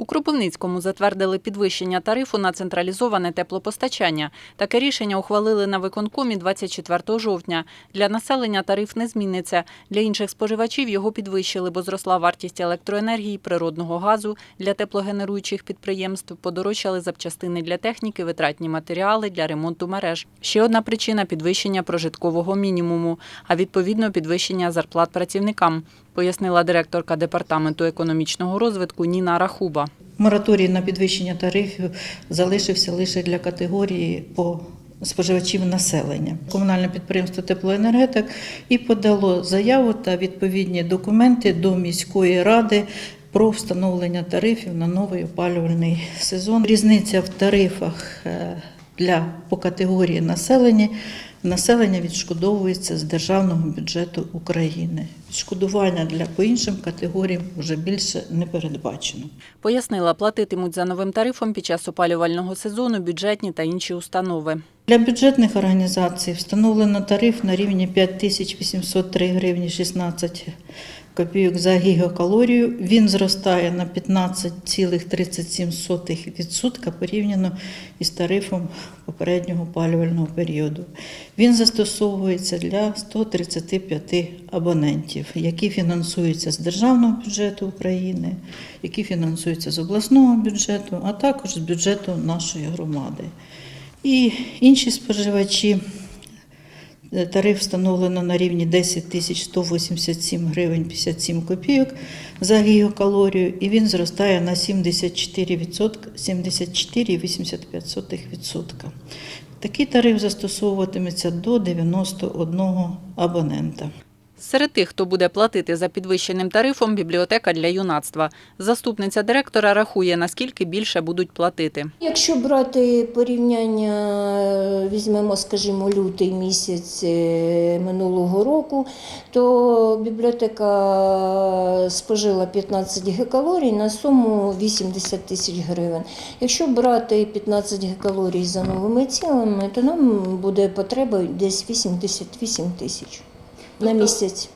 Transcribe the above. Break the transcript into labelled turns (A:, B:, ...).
A: У Кропивницькому затвердили підвищення тарифу на централізоване теплопостачання. Таке рішення ухвалили на виконкомі 24 жовтня. Для населення тариф не зміниться. Для інших споживачів його підвищили, бо зросла вартість електроенергії, природного газу. Для теплогенеруючих підприємств подорожчали запчастини для техніки, витратні матеріали для ремонту мереж. Ще одна причина підвищення прожиткового мінімуму, а відповідно підвищення зарплат працівникам, пояснила директорка департаменту економічного розвитку Ніна Рахуба.
B: Мораторій на підвищення тарифів залишився лише для категорії по споживачів населення. Комунальне підприємство теплоенергетик і подало заяву та відповідні документи до міської ради. Про встановлення тарифів на новий опалювальний сезон. Різниця в тарифах е, для по категорії населення. Населення відшкодовується з державного бюджету України. Відшкодування для по іншим категоріям вже більше не передбачено.
A: Пояснила, платитимуть за новим тарифом під час опалювального сезону бюджетні та інші установи.
B: Для бюджетних організацій встановлено тариф на рівні 5803 гривні 16 копійок за гігакалорію. Він зростає на 15,37% порівняно із тарифом попереднього опалювального періоду. Він застосовується для 135 абонентів, які фінансуються з державного бюджету України, які фінансуються з обласного бюджету, а також з бюджету нашої громади. І інші споживачі тариф встановлено на рівні 10 тисяч 187 гривень 57 копійок за гігакалорію, і він зростає на 74%, 74,85%. Такий тариф застосовуватиметься до 91 абонента.
A: Серед тих, хто буде платити за підвищеним тарифом, бібліотека для юнацтва. Заступниця директора рахує, наскільки більше будуть платити.
C: Якщо брати порівняння, візьмемо, скажімо, лютий місяць е, минулого року, то бібліотека спожила 15 гекалорій на суму 80 тисяч гривень. Якщо брати 15 гекалорій за новими цілами, то нам буде потреба десь 88 тисяч на місяць.